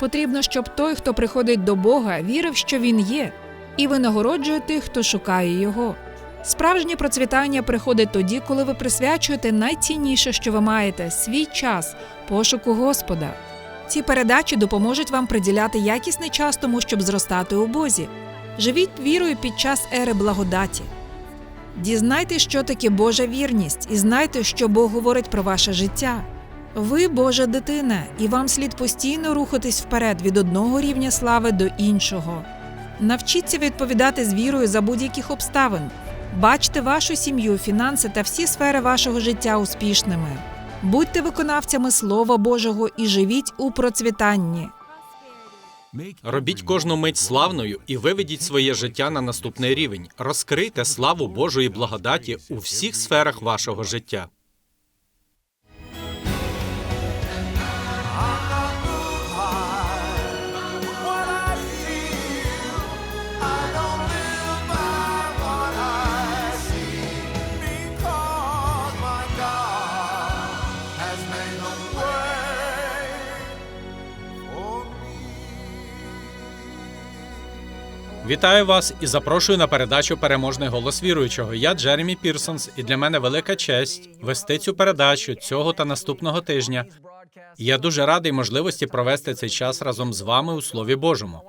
Потрібно, щоб той, хто приходить до Бога, вірив, що він є, і винагороджує тих, хто шукає його. Справжнє процвітання приходить тоді, коли ви присвячуєте найцінніше, що ви маєте свій час пошуку Господа. Ці передачі допоможуть вам приділяти якісний час тому, щоб зростати у Бозі. Живіть вірою під час ери благодаті. Дізнайтесь, що таке Божа вірність, і знайте, що Бог говорить про ваше життя. Ви Божа дитина, і вам слід постійно рухатись вперед від одного рівня слави до іншого. Навчіться відповідати з вірою за будь-яких обставин. Бачте вашу сім'ю, фінанси та всі сфери вашого життя успішними. Будьте виконавцями Слова Божого і живіть у процвітанні. Робіть кожну мить славною і виведіть своє життя на наступний рівень. Розкрийте славу Божої благодаті у всіх сферах вашого життя. Вітаю вас і запрошую на передачу Переможний голос віруючого. Я Джеремі Пірсонс, і для мене велика честь вести цю передачу цього та наступного тижня. Я дуже радий можливості провести цей час разом з вами у Слові Божому.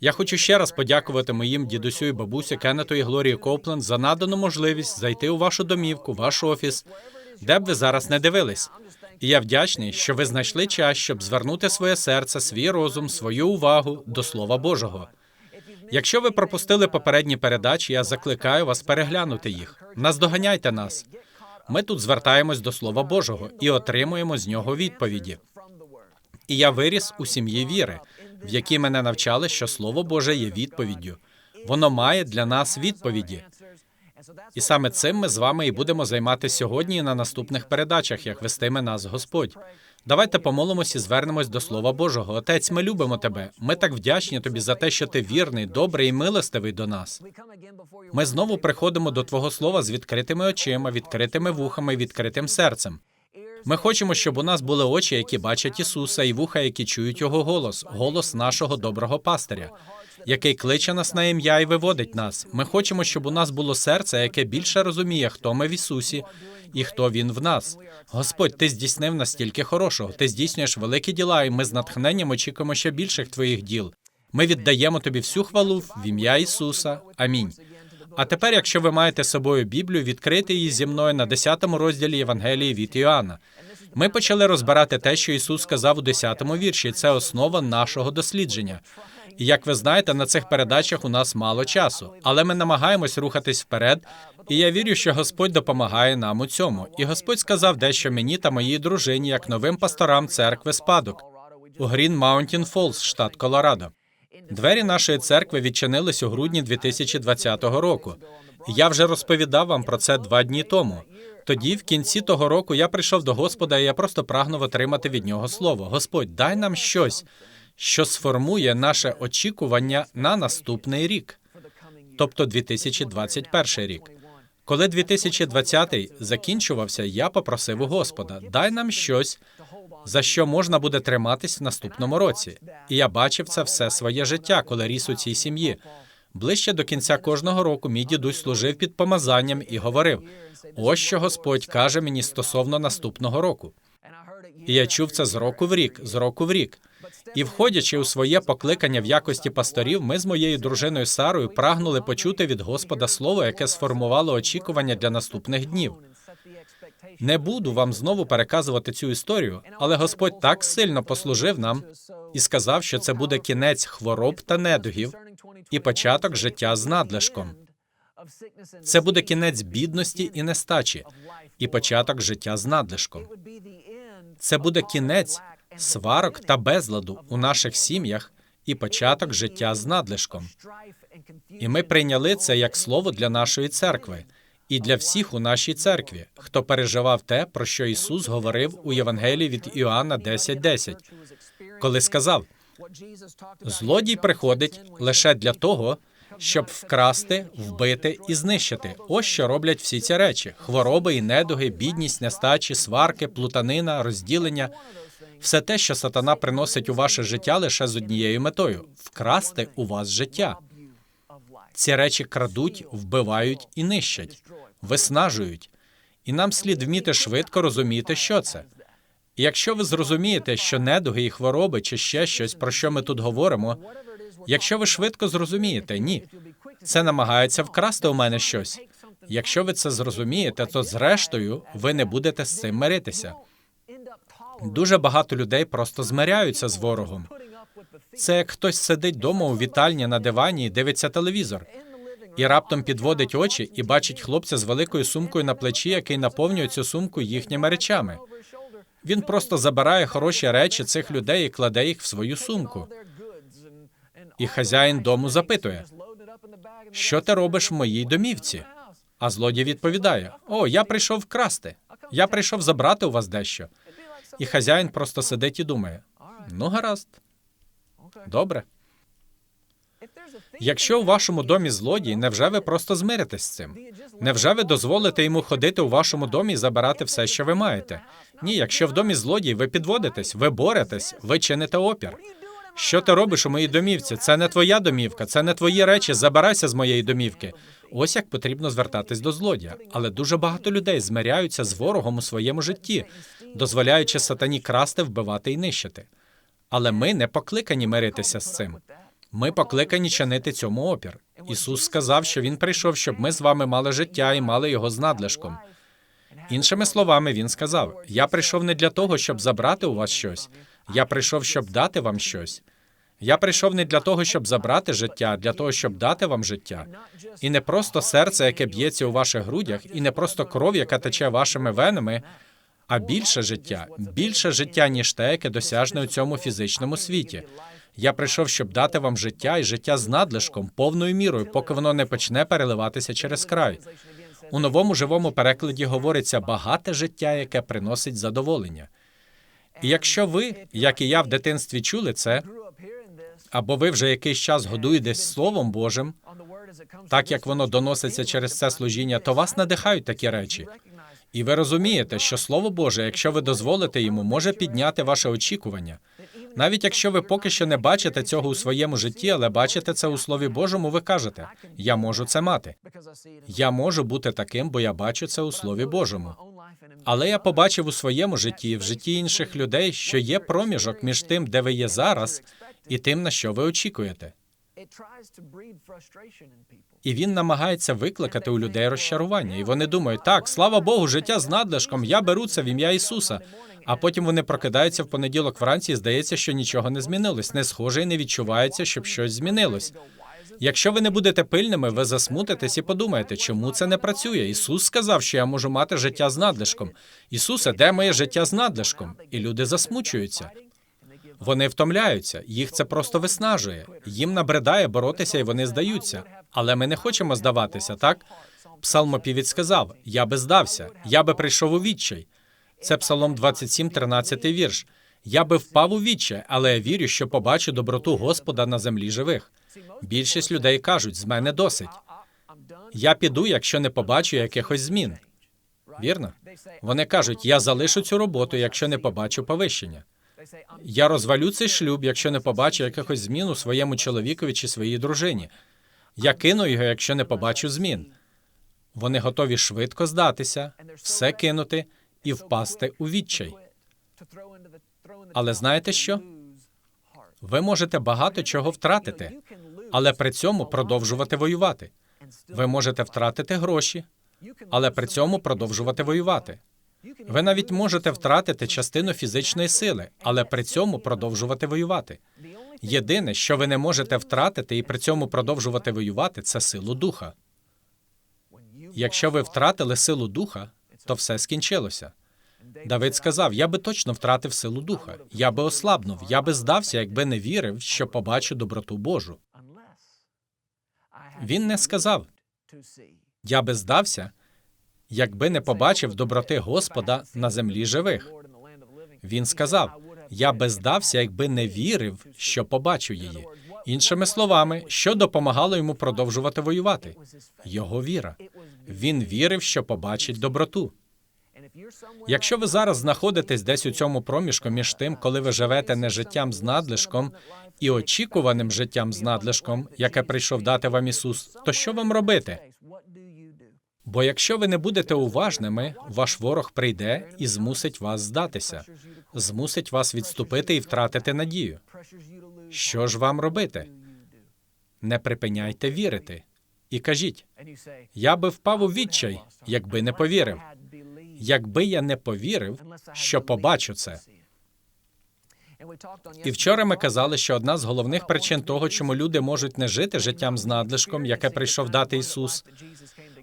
Я хочу ще раз подякувати моїм дідусю і бабусі Кеннету і Глорії Копленд за надану можливість зайти у вашу домівку, ваш офіс, де б ви зараз не дивились. І я вдячний, що ви знайшли час, щоб звернути своє серце, свій розум, свою увагу до Слова Божого. Якщо ви пропустили попередні передачі, я закликаю вас переглянути їх. Наздоганяйте нас. Ми тут звертаємось до Слова Божого і отримуємо з нього відповіді. І я виріс у сім'ї віри, в якій мене навчали, що Слово Боже є відповіддю. Воно має для нас відповіді. І саме цим ми з вами і будемо займатися сьогодні і на наступних передачах, як вестиме нас Господь. Давайте помолимося і звернемось до Слова Божого. Отець, ми любимо тебе. Ми так вдячні тобі за те, що ти вірний, добрий і милостивий до нас. Ми знову приходимо до Твого слова з відкритими очима, відкритими вухами, відкритим серцем. Ми хочемо, щоб у нас були очі, які бачать Ісуса, і вуха, які чують Його голос, голос нашого доброго пастиря, який кличе нас на ім'я і виводить нас. Ми хочемо, щоб у нас було серце, яке більше розуміє, хто ми в Ісусі і хто Він в нас. Господь, Ти здійснив настільки хорошого. Ти здійснюєш великі діла, і ми з натхненням очікуємо ще більших Твоїх діл. Ми віддаємо тобі всю хвалу в ім'я Ісуса. Амінь. А тепер, якщо ви маєте з собою Біблію, відкрити її зі мною на 10 розділі Євангелії від Іоанна. Ми почали розбирати те, що Ісус сказав у 10 вірші. Це основа нашого дослідження. І як ви знаєте, на цих передачах у нас мало часу, але ми намагаємось рухатись вперед. І я вірю, що Господь допомагає нам у цьому. І Господь сказав дещо мені та моїй дружині, як новим пасторам церкви спадок у Грін Маунтін Фолс, штат Колорадо. Двері нашої церкви відчинились у грудні 2020 року. Я вже розповідав вам про це два дні тому. Тоді, в кінці того року, я прийшов до Господа, і я просто прагнув отримати від нього слово. Господь, дай нам щось, що сформує наше очікування на наступний рік, тобто 2021 рік. Коли 2020 закінчувався, я попросив у Господа, дай нам щось, за що можна буде триматись в наступному році. І я бачив це все своє життя, коли ріс у цій сім'ї. Ближче до кінця кожного року мій дідусь служив під помазанням і говорив: ось що Господь каже мені стосовно наступного року. І я чув це з року в рік, з року в рік. І, входячи у своє покликання в якості пасторів, ми з моєю дружиною Сарою прагнули почути від Господа слово, яке сформувало очікування для наступних днів. Не буду вам знову переказувати цю історію, але Господь так сильно послужив нам і сказав, що це буде кінець хвороб та недугів і початок життя з надлишком. Це буде кінець бідності і нестачі, і початок життя з надлишком. Це буде кінець сварок та безладу у наших сім'ях і початок життя з надлишком. І ми прийняли це як слово для нашої церкви і для всіх у нашій церкві, хто переживав те, про що Ісус говорив у Євангелії від Іоанна 10.10, коли сказав: злодій приходить лише для того, щоб вкрасти, вбити і знищити. Ось що роблять всі ці речі: хвороби і недуги, бідність, нестачі, сварки, плутанина, розділення. Все те, що сатана приносить у ваше життя лише з однією метою вкрасти у вас життя. Ці речі крадуть, вбивають і нищать, виснажують. І нам слід вміти швидко розуміти, що це. І якщо ви зрозумієте, що недуги і хвороби чи ще щось, про що ми тут говоримо, якщо ви швидко зрозумієте, ні, це намагається вкрасти у мене щось. Якщо ви це зрозумієте, то зрештою ви не будете з цим миритися. Дуже багато людей просто змиряються з ворогом. Це як хтось сидить вдома у вітальні на дивані і дивиться телевізор, і раптом підводить очі і бачить хлопця з великою сумкою на плечі, який наповнює цю сумку їхніми речами. Він просто забирає хороші речі цих людей і кладе їх в свою сумку. І хазяїн дому запитує: що ти робиш в моїй домівці? А злодій відповідає: О, я прийшов вкрасти. Я прийшов забрати у вас дещо. І хазяїн просто сидить і думає: ну, гаразд, добре. Якщо у вашому домі злодій, невже ви просто змиритесь з цим? Невже ви дозволите йому ходити у вашому домі і забирати все, що ви маєте? Ні, якщо в домі злодій, ви підводитесь, ви боретесь, ви чините опір. Що ти робиш у моїй домівці? Це не твоя домівка, це не твої речі. Забирайся з моєї домівки. Ось як потрібно звертатись до злодія. Але дуже багато людей змиряються з ворогом у своєму житті, дозволяючи сатані красти, вбивати і нищити. Але ми не покликані миритися з цим. Ми покликані чинити цьому опір. Ісус сказав, що Він прийшов, щоб ми з вами мали життя і мали його з надлишком. Іншими словами, він сказав: Я прийшов не для того, щоб забрати у вас щось. Я прийшов, щоб дати вам щось. Я прийшов не для того, щоб забрати життя, а для того, щоб дати вам життя. І не просто серце, яке б'ється у ваших грудях, і не просто кров, яка тече вашими венами, а більше життя, більше життя, ніж те, яке досяжне у цьому фізичному світі. Я прийшов, щоб дати вам життя і життя з надлишком, повною мірою, поки воно не почне переливатися через край. У новому живому перекладі говориться багате життя, яке приносить задоволення. І якщо ви, як і я в дитинстві, чули це, або ви вже якийсь час годуєтесь Словом Божим, так як воно доноситься через це служіння, то вас надихають такі речі. І ви розумієте, що Слово Боже, якщо ви дозволите йому, може підняти ваше очікування. Навіть якщо ви поки що не бачите цього у своєму житті, але бачите це у Слові Божому, ви кажете: Я можу це мати. Я можу бути таким, бо я бачу це у Слові Божому. Але я побачив у своєму житті, в житті інших людей, що є проміжок між тим, де ви є зараз, і тим, на що ви очікуєте. І він намагається викликати у людей розчарування. І вони думають, так, слава Богу, життя з надлишком, я беру це в ім'я Ісуса. А потім вони прокидаються в понеділок вранці і здається, що нічого не змінилось. Не схоже і не відчувається, щоб щось змінилось. Якщо ви не будете пильними, ви засмутитесь і подумаєте, чому це не працює. Ісус сказав, що я можу мати життя з надлишком. Ісусе, де моє життя з надлишком? І люди засмучуються. Вони втомляються, їх це просто виснажує. Їм набридає боротися, і вони здаються. Але ми не хочемо здаватися, так? Псалмопівець сказав: Я би здався, я би прийшов у відчай. Це Псалом 27, 13 вірш. Я би впав у відчай, але я вірю, що побачу доброту Господа на землі живих. Більшість людей кажуть, з мене досить. Я піду, якщо не побачу якихось змін. Вірно? Вони кажуть, я залишу цю роботу, якщо не побачу повищення. Я розвалю цей шлюб, якщо не побачу якихось змін у своєму чоловікові чи своїй дружині. Я кину його, якщо не побачу змін. Вони готові швидко здатися, все кинути і впасти у відчай. Але знаєте що? Ви можете багато чого втратити, але при цьому продовжувати воювати. Ви можете втратити гроші, але при цьому продовжувати воювати. Ви навіть можете втратити частину фізичної сили, але при цьому продовжувати воювати. Єдине, що ви не можете втратити і при цьому продовжувати воювати, це силу духа. Якщо ви втратили силу духа, то все скінчилося. Давид сказав: Я би точно втратив силу духа, я би ослабнув, я би здався, якби не вірив, що побачу доброту Божу. Він не сказав, я би здався, якби не побачив доброти Господа на землі живих. Він сказав: Я би здався, якби не вірив, що побачу її. Іншими словами, що допомагало йому продовжувати воювати? Його віра. Він вірив, що побачить доброту. Якщо ви зараз знаходитесь десь у цьому проміжку між тим, коли ви живете не життям з надлишком і очікуваним життям з надлишком, яке прийшов дати вам Ісус, то що вам робити? Бо якщо ви не будете уважними, ваш ворог прийде і змусить вас здатися, змусить вас відступити і втратити надію. Що ж вам робити? Не припиняйте вірити і кажіть: я би впав у відчай, якби не повірив. Якби я не повірив, що побачу це. І вчора ми казали, що одна з головних причин того, чому люди можуть не жити життям з надлишком, яке прийшов дати Ісус,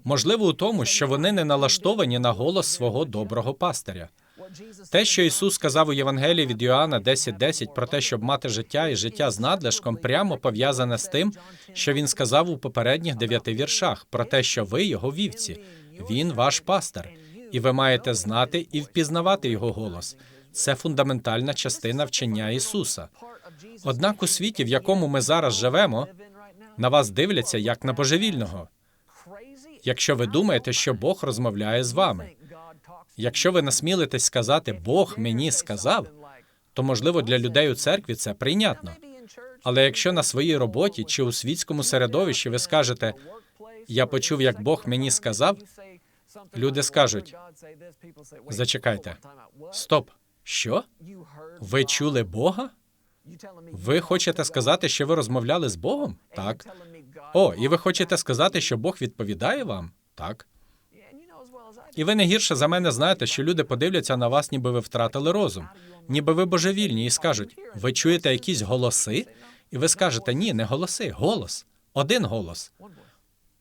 можливо у тому, що вони не налаштовані на голос свого доброго пастиря. Те, що Ісус сказав у Євангелії від Йоанна 10.10 про те, щоб мати життя і життя з надлишком, прямо пов'язане з тим, що він сказав у попередніх дев'яти віршах про те, що ви його вівці, він ваш пастир, і ви маєте знати і впізнавати його голос. Це фундаментальна частина вчення Ісуса. Однак у світі, в якому ми зараз живемо, на вас дивляться як на божевільного. Якщо ви думаєте, що Бог розмовляє з вами, якщо ви насмілитесь сказати Бог мені сказав, то можливо для людей у церкві це прийнятно. Але якщо на своїй роботі чи у світському середовищі ви скажете я почув, як Бог мені сказав, люди скажуть зачекайте, стоп, що? Ви чули Бога? Ви хочете сказати, що ви розмовляли з Богом? Так. О, і ви хочете сказати, що Бог відповідає вам? Так. І ви не гірше за мене знаєте, що люди подивляться на вас, ніби ви втратили розум, ніби ви божевільні, і скажуть: ви чуєте якісь голоси? І ви скажете: ні, не голоси, голос. Один голос.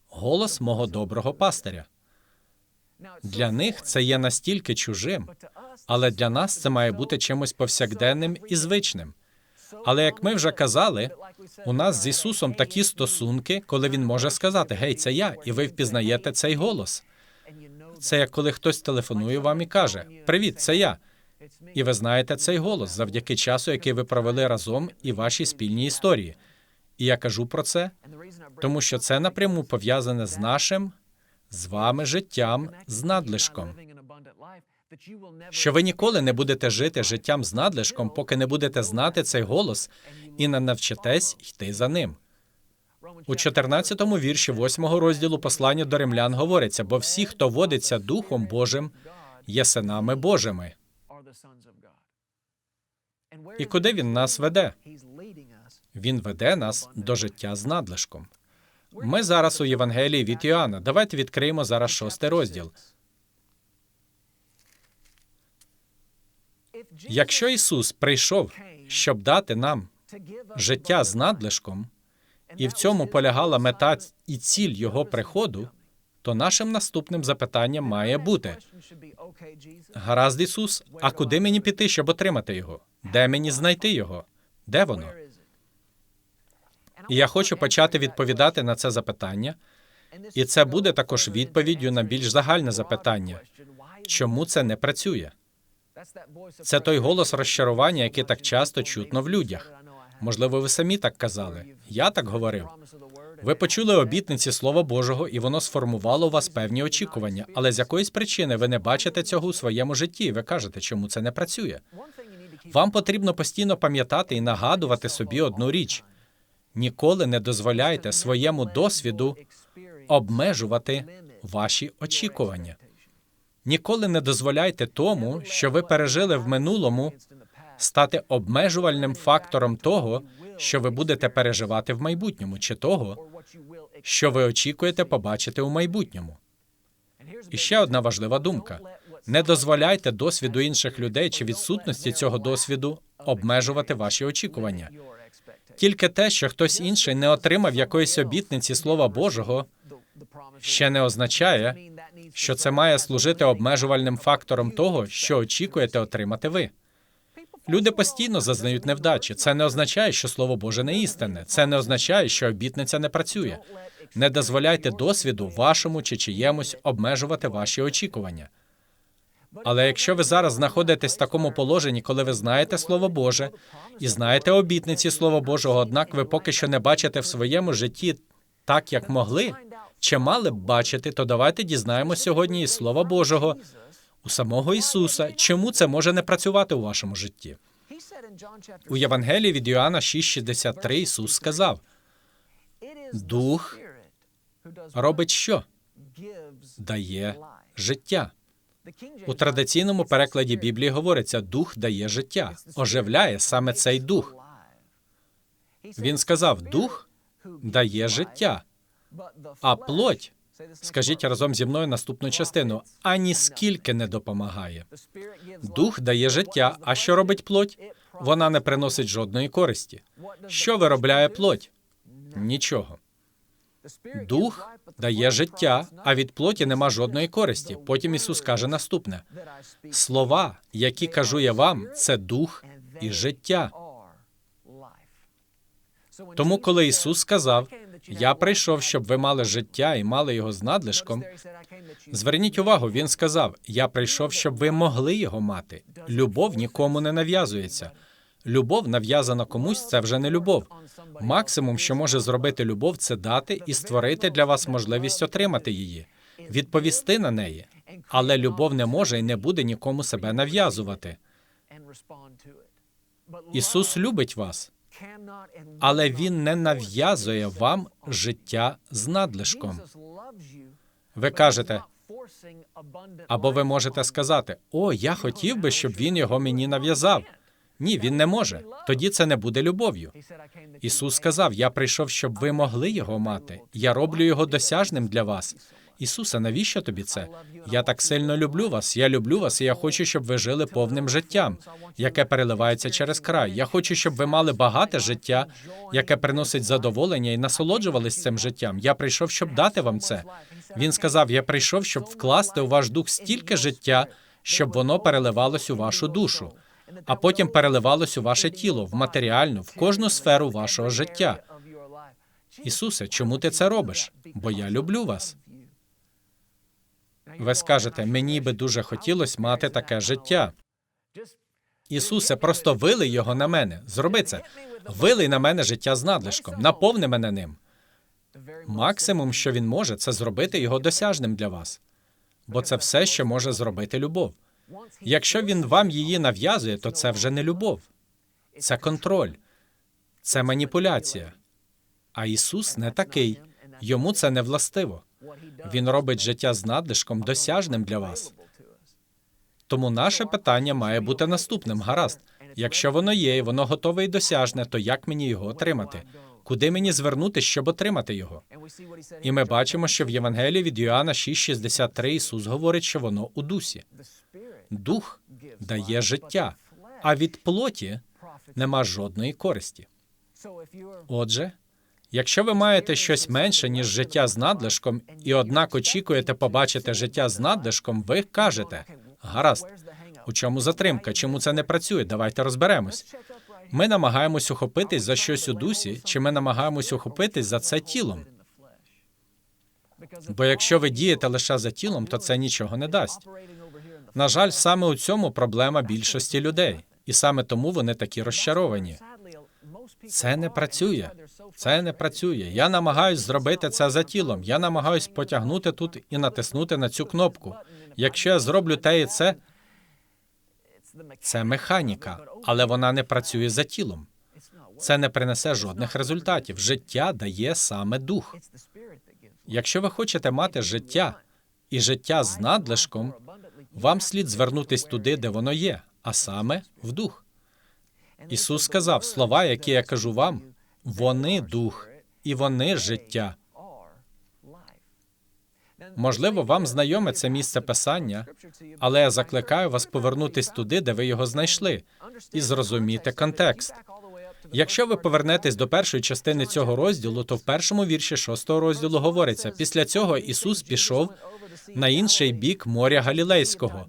Голос мого доброго пастиря. Для них це є настільки чужим, але для нас це має бути чимось повсякденним і звичним. Але як ми вже казали, у нас з Ісусом такі стосунки, коли Він може сказати: Гей, це я, і ви впізнаєте цей голос. Це як коли хтось телефонує вам і каже: Привіт, це я. І ви знаєте цей голос завдяки часу, який ви провели разом і вашій спільній історії. І я кажу про це, тому що це напряму пов'язане з нашим, з вами життям з надлишком. Що ви ніколи не будете жити життям з надлишком, поки не будете знати цей голос і не навчитесь йти за ним. У 14-му вірші 8-го розділу послання до римлян говориться: бо всі, хто водиться Духом Божим, є синами Божими. І куди він нас веде? Він веде нас до життя з надлишком. Ми зараз у Євангелії від Іоанна. Давайте відкриємо зараз шостий розділ. Якщо Ісус прийшов, щоб дати нам життя з надлишком, і в цьому полягала мета і ціль Його приходу, то нашим наступним запитанням має бути: гаразд, Ісус, а куди мені піти, щоб отримати його? Де мені знайти його? Де воно? І я хочу почати відповідати на це запитання, і це буде також відповіддю на більш загальне запитання: чому це не працює? Це той голос розчарування, який так часто чутно в людях. Можливо, ви самі так казали. Я так говорив. Ви почули обітниці Слова Божого, і воно сформувало у вас певні очікування, але з якоїсь причини ви не бачите цього у своєму житті. і Ви кажете, чому це не працює. Вам потрібно постійно пам'ятати і нагадувати собі одну річ: ніколи не дозволяйте своєму досвіду обмежувати ваші очікування. Ніколи не дозволяйте тому, що ви пережили в минулому, стати обмежувальним фактором того, що ви будете переживати в майбутньому, чи того, що ви очікуєте побачити у майбутньому. І ще одна важлива думка: не дозволяйте досвіду інших людей чи відсутності цього досвіду обмежувати ваші очікування. Тільки те, що хтось інший не отримав якоїсь обітниці Слова Божого, ще не означає, що це має служити обмежувальним фактором того, що очікуєте отримати ви. Люди постійно зазнають невдачі. Це не означає, що Слово Боже не істинне. Це не означає, що обітниця не працює. Не дозволяйте досвіду вашому чи чиємусь обмежувати ваші очікування. Але якщо ви зараз знаходитесь в такому положенні, коли ви знаєте Слово Боже і знаєте обітниці Слова Божого, однак ви поки що не бачите в своєму житті так, як могли, чи мали б бачити, то давайте дізнаємося сьогодні із Слова Божого у самого Ісуса. Чому це може не працювати у вашому житті? У Євангелії від Йоанна 6,63 Ісус сказав: Дух робить що? Дає життя. У традиційному перекладі Біблії говориться: дух дає життя, оживляє саме цей дух. Він сказав: дух дає життя, а плоть, скажіть разом зі мною наступну частину, ані скільки не допомагає. Дух дає життя, а що робить плоть? Вона не приносить жодної користі. Що виробляє плоть? Нічого. Дух дає життя, а від плоті нема жодної користі. Потім Ісус каже наступне: слова, які кажу я вам, це дух і життя. Тому, коли Ісус сказав, Я прийшов, щоб ви мали життя і мали його з надлишком. Зверніть увагу, він сказав: Я прийшов, щоб ви могли його мати. Любов нікому не нав'язується. Любов нав'язана комусь, це вже не любов. Максимум, що може зробити любов, це дати і створити для вас можливість отримати її, відповісти на неї. Але любов не може і не буде нікому себе нав'язувати. Ісус любить вас, але Він не нав'язує вам життя з надлишком. Ви кажете, або ви можете сказати: О, я хотів би, щоб він його мені нав'язав. Ні, він не може. Тоді це не буде любов'ю. Ісус сказав: Я прийшов, щоб ви могли його мати. Я роблю його досяжним для вас. Ісусе, навіщо тобі це? Я так сильно люблю вас. Я люблю вас, і я хочу, щоб ви жили повним життям, яке переливається через край. Я хочу, щоб ви мали багате життя, яке приносить задоволення і насолоджувались цим життям. Я прийшов, щоб дати вам це. Він сказав: Я прийшов, щоб вкласти у ваш дух стільки життя, щоб воно переливалось у вашу душу, а потім переливалось у ваше тіло, в матеріальну, в кожну сферу вашого життя. Ісусе, чому ти це робиш? Бо я люблю вас. Ви скажете, мені би дуже хотілося мати таке життя. Ісусе, просто вилий його на мене. Зроби це. Вилий на мене життя з надлишком, наповни мене ним. Максимум, що він може, це зробити його досяжним для вас. Бо це все, що може зробити любов. Якщо він вам її нав'язує, то це вже не любов, це контроль, це маніпуляція. А Ісус не такий. Йому це не властиво. Він робить життя з надлишком досяжним для вас. Тому наше питання має бути наступним. Гаразд, якщо воно є, і воно готове і досяжне, то як мені його отримати? Куди мені звернути, щоб отримати його? І ми бачимо, що в Євангелії від Йоанна 6,63 Ісус говорить, що воно у дусі. Дух дає життя, а від плоті нема жодної користі. Отже, якщо ви маєте щось менше, ніж життя з надлишком, і однак очікуєте побачити життя з надлишком, ви кажете: гаразд, у чому затримка? Чому це не працює? Давайте розберемось. Ми намагаємось ухопитись за щось у дусі, чи ми намагаємось ухопитись за це тілом? Бо якщо ви дієте лише за тілом, то це нічого не дасть. На жаль, саме у цьому проблема більшості людей, і саме тому вони такі розчаровані. Це не працює. Це не працює. Я намагаюсь зробити це за тілом. Я намагаюсь потягнути тут і натиснути на цю кнопку. Якщо я зроблю те і це, це механіка, але вона не працює за тілом. Це не принесе жодних результатів. Життя дає саме дух. Якщо ви хочете мати життя і життя з надлишком, вам слід звернутись туди, де воно є, а саме в дух. Ісус сказав: слова, які я кажу вам, вони дух і вони життя. Можливо, вам знайоме це місце писання, але я закликаю вас повернутись туди, де ви його знайшли, і зрозуміти контекст. Якщо ви повернетесь до першої частини цього розділу, то в першому вірші шостого розділу говориться: після цього Ісус пішов на інший бік моря Галілейського,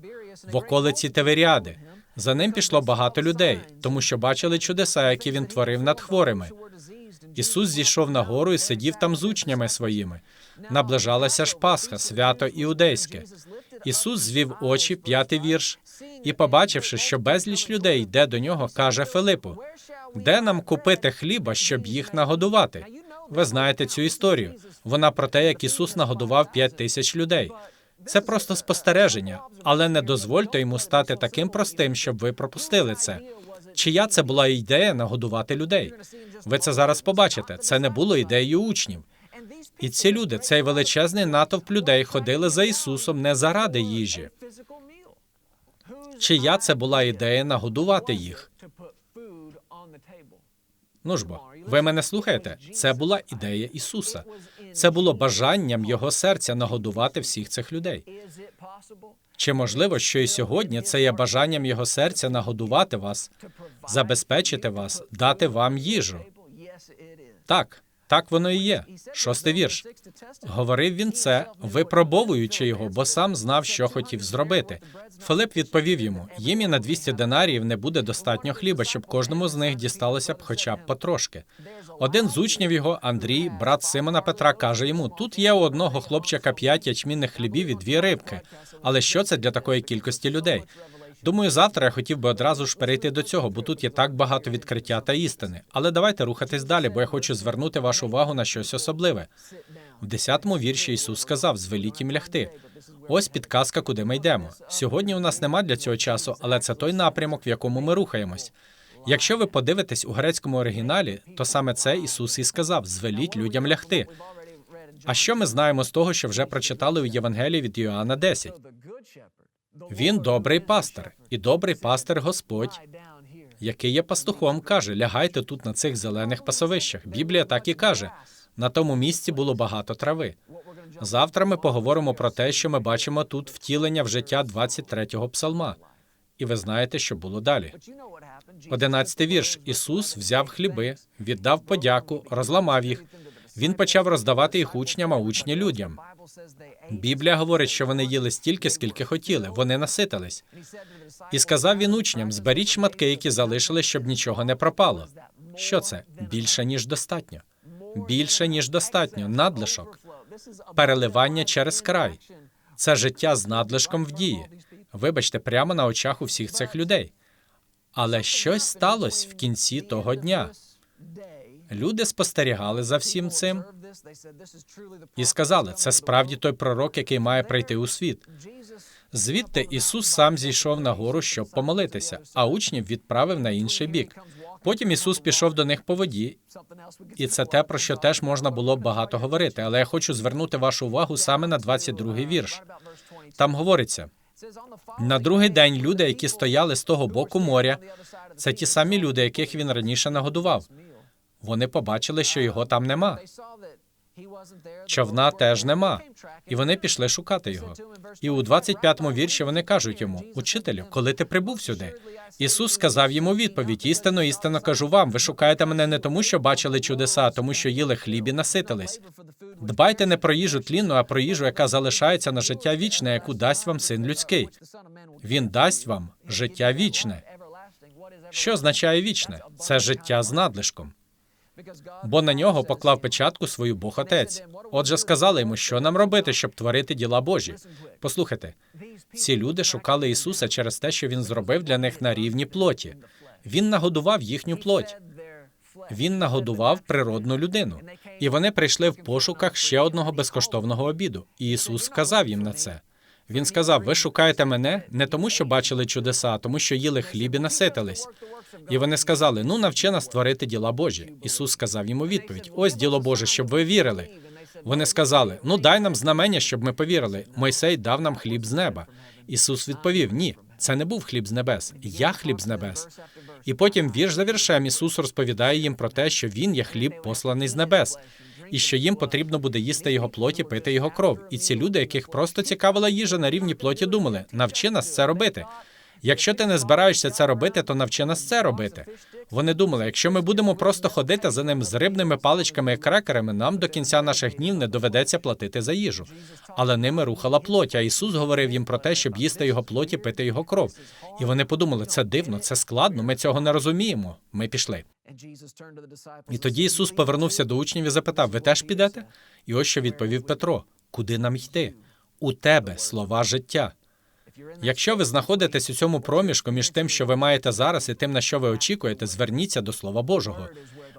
в околиці Теверіади. За ним пішло багато людей, тому що бачили чудеса, які він творив над хворими. Ісус зійшов на гору і сидів там з учнями своїми. Наближалася ж Пасха, свято іудейське. Ісус звів очі, п'ятий вірш, і, побачивши, що безліч людей йде до нього, каже Филипу: де нам купити хліба, щоб їх нагодувати? Ви знаєте цю історію. Вона про те, як Ісус нагодував п'ять тисяч людей. Це просто спостереження, але не дозвольте йому стати таким простим, щоб ви пропустили це. Чия це була ідея нагодувати людей? Ви це зараз побачите. Це не було ідеєю учнів. І ці люди, цей величезний натовп людей, ходили за Ісусом не заради їжі. Чия це була ідея нагодувати їх? Ну ж бо, ви мене слухаєте? Це була ідея Ісуса. Це було бажанням його серця нагодувати всіх цих людей. Чи можливо, що і сьогодні це є бажанням його серця нагодувати вас, забезпечити вас, дати вам їжу? Так, так воно і є. Шостий вірш. Говорив він це, випробовуючи його, бо сам знав, що хотів зробити. Филип відповів йому: їм і на 200 динаріїв не буде достатньо хліба, щоб кожному з них дісталося б хоча б потрошки. Один з учнів його, Андрій, брат Симона Петра, каже йому: тут є у одного хлопчика п'ять ячмінних хлібів і дві рибки. Але що це для такої кількості людей? Думаю, завтра я хотів би одразу ж перейти до цього, бо тут є так багато відкриття та істини. Але давайте рухатись далі, бо я хочу звернути вашу увагу на щось особливе. В 10-му вірші Ісус сказав: звеліть їм лягти. Ось підказка, куди ми йдемо. Сьогодні у нас нема для цього часу, але це той напрямок, в якому ми рухаємось. Якщо ви подивитесь у грецькому оригіналі, то саме це Ісус і сказав: звеліть людям лягти. А що ми знаємо з того, що вже прочитали у Євангелії від Йоанна 10? Він добрий пастир, і добрий пастир Господь, який є пастухом, каже: лягайте тут на цих зелених пасовищах. Біблія так і каже: на тому місці було багато трави. Завтра ми поговоримо про те, що ми бачимо тут втілення в життя 23-го псалма. І ви знаєте, що було далі. Одинадцятий вірш. Ісус взяв хліби, віддав подяку, розламав їх. Він почав роздавати їх учням, а учні людям. Біблія говорить, що вони їли стільки, скільки хотіли. Вони наситились. І сказав він учням: зберіть шматки, які залишили, щоб нічого не пропало. Що це? Більше ніж достатньо. Більше ніж достатньо. Надлишок. Переливання через край. Це життя з надлишком в дії. Вибачте, прямо на очах у всіх цих людей. Але щось сталося в кінці того дня. Люди спостерігали за всім цим і сказали: це справді той пророк, який має прийти у світ. Звідти Ісус сам зійшов на гору, щоб помолитися, а учнів відправив на інший бік. Потім Ісус пішов до них по воді, і це те, про що теж можна було б багато говорити. Але я хочу звернути вашу увагу саме на 22-й вірш. Там говориться: на другий день люди, які стояли з того боку моря, це ті самі люди, яких він раніше нагодував. Вони побачили, що його там нема. Човна теж нема, і вони пішли шукати його. І у 25-му вірші вони кажуть йому: Учителю, коли ти прибув сюди? Ісус сказав йому відповідь: істинно, істинно кажу вам. Ви шукаєте мене не тому, що бачили чудеса, а тому, що їли хліб і наситились. Дбайте не про їжу тлінну, а про їжу, яка залишається на життя вічне, яку дасть вам син людський. Він дасть вам життя вічне. Що означає вічне? Це життя з надлишком. Бо на нього поклав печатку свою Бог Отець. Отже, сказали йому, що нам робити, щоб творити діла Божі. Послухайте, ці люди шукали Ісуса через те, що Він зробив для них на рівні плоті. Він нагодував їхню плоть. Він нагодував природну людину, і вони прийшли в пошуках ще одного безкоштовного обіду. І Ісус сказав їм на це. Він сказав: Ви шукаєте мене не тому, що бачили чудеса, а тому, що їли хліб і наситились. І вони сказали: Ну, навчи нас творити діла Божі. Ісус сказав йому відповідь: Ось діло Боже, щоб ви вірили. Вони сказали: Ну, дай нам знамення, щоб ми повірили. Мойсей дав нам хліб з неба. Ісус відповів: Ні, це не був хліб з небес, я хліб з небес. І потім вірш за віршем Ісус розповідає їм про те, що Він є хліб, посланий з небес, і що їм потрібно буде їсти його плоті, пити його кров. І ці люди, яких просто цікавила їжа на рівні плоті, думали: навчи нас це робити. Якщо ти не збираєшся це робити, то навчи нас це робити. Вони думали, якщо ми будемо просто ходити за ним з рибними паличками і крекерами, нам до кінця наших днів не доведеться платити за їжу. Але ними рухала плоть. А Ісус говорив їм про те, щоб їсти його плоті, пити його кров. І вони подумали, це дивно, це складно. Ми цього не розуміємо. Ми пішли. І тоді Ісус повернувся до учнів і запитав: Ви теж підете? І ось що відповів Петро: Куди нам йти? У тебе слова життя. Якщо ви знаходитесь у цьому проміжку між тим, що ви маєте зараз, і тим, на що ви очікуєте, зверніться до Слова Божого.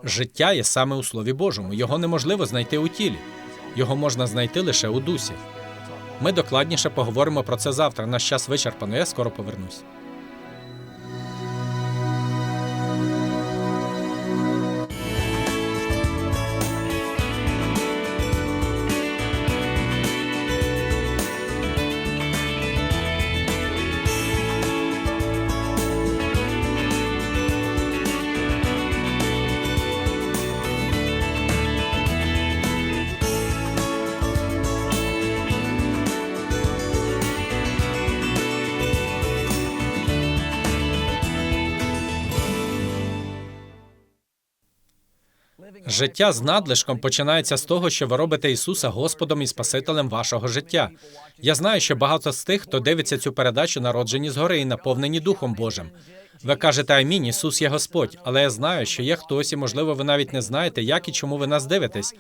Життя є саме у Слові Божому. Його неможливо знайти у тілі. Його можна знайти лише у дусі. Ми докладніше поговоримо про це завтра. Наш час вичерпано. Я скоро повернусь. Життя з надлишком починається з того, що ви робите Ісуса Господом і Спасителем вашого життя. Я знаю, що багато з тих, хто дивиться цю передачу, народжені згори і наповнені Духом Божим. Ви кажете Амінь, Ісус є Господь, але я знаю, що є хтось, і можливо, ви навіть не знаєте, як і чому ви нас дивитесь.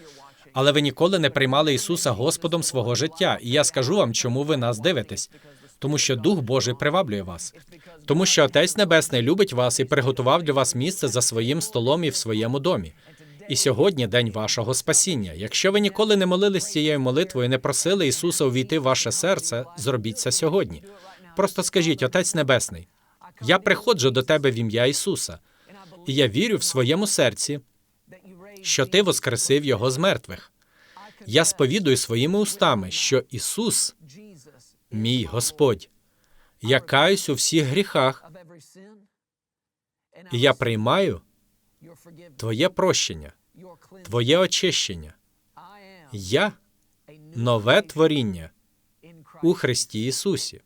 Але ви ніколи не приймали Ісуса Господом свого життя, і я скажу вам, чому ви нас дивитесь. Тому що Дух Божий приваблює вас, тому що Отець Небесний любить вас і приготував для вас місце за своїм столом і в своєму домі. І сьогодні день вашого спасіння. Якщо ви ніколи не молились цією молитвою, не просили Ісуса увійти в ваше серце, зробіть це сьогодні. Просто скажіть, Отець Небесний, я приходжу до тебе в ім'я Ісуса, і я вірю в своєму серці, що ти воскресив Його з мертвих. Я сповідую своїми устами, що Ісус, мій Господь. Я каюсь у всіх гріхах, і я приймаю Твоє прощення, Твоє очищення. Я нове творіння у Христі Ісусі.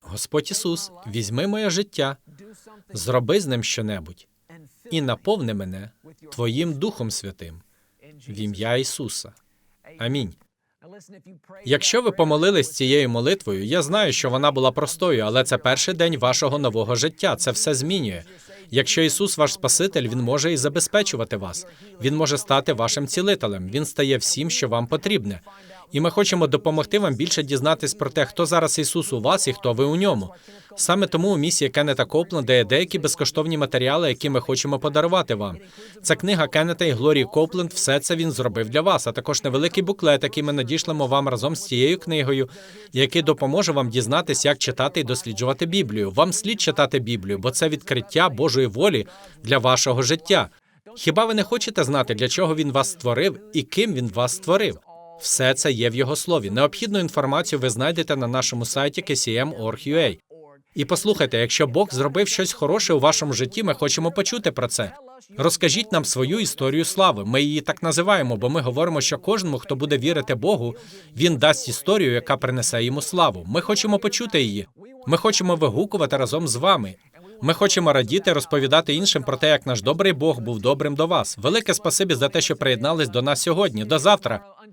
Господь Ісус, візьми моє життя, зроби з ним щонебудь і наповни мене Твоїм Духом Святим в ім'я Ісуса. Амінь. Якщо ви помолились цією молитвою, я знаю, що вона була простою, але це перший день вашого нового життя. Це все змінює. Якщо Ісус ваш Спаситель, Він може і забезпечувати вас. Він може стати вашим цілителем. Він стає всім, що вам потрібне. І ми хочемо допомогти вам більше дізнатись про те, хто зараз Ісус у вас і хто ви у ньому. Саме тому у місії Кеннета Копленда є деякі безкоштовні матеріали, які ми хочемо подарувати вам. Це книга Кеннета і Глорії Копленд. Все це він зробив для вас. А також невеликий буклет, який ми надішлемо вам разом з цією книгою, який допоможе вам дізнатись, як читати і досліджувати Біблію. Вам слід читати Біблію, бо це відкриття Божої волі для вашого життя. Хіба ви не хочете знати, для чого він вас створив і ким він вас створив? Все це є в його слові. Необхідну інформацію ви знайдете на нашому сайті kcm.org.ua. І послухайте, якщо Бог зробив щось хороше у вашому житті, ми хочемо почути про це. Розкажіть нам свою історію слави. Ми її так називаємо, бо ми говоримо, що кожному, хто буде вірити Богу, він дасть історію, яка принесе йому славу. Ми хочемо почути її. Ми хочемо вигукувати разом з вами. Ми хочемо радіти, розповідати іншим про те, як наш добрий Бог був добрим до вас. Велике спасибі за те, що приєднались до нас сьогодні. До завтра.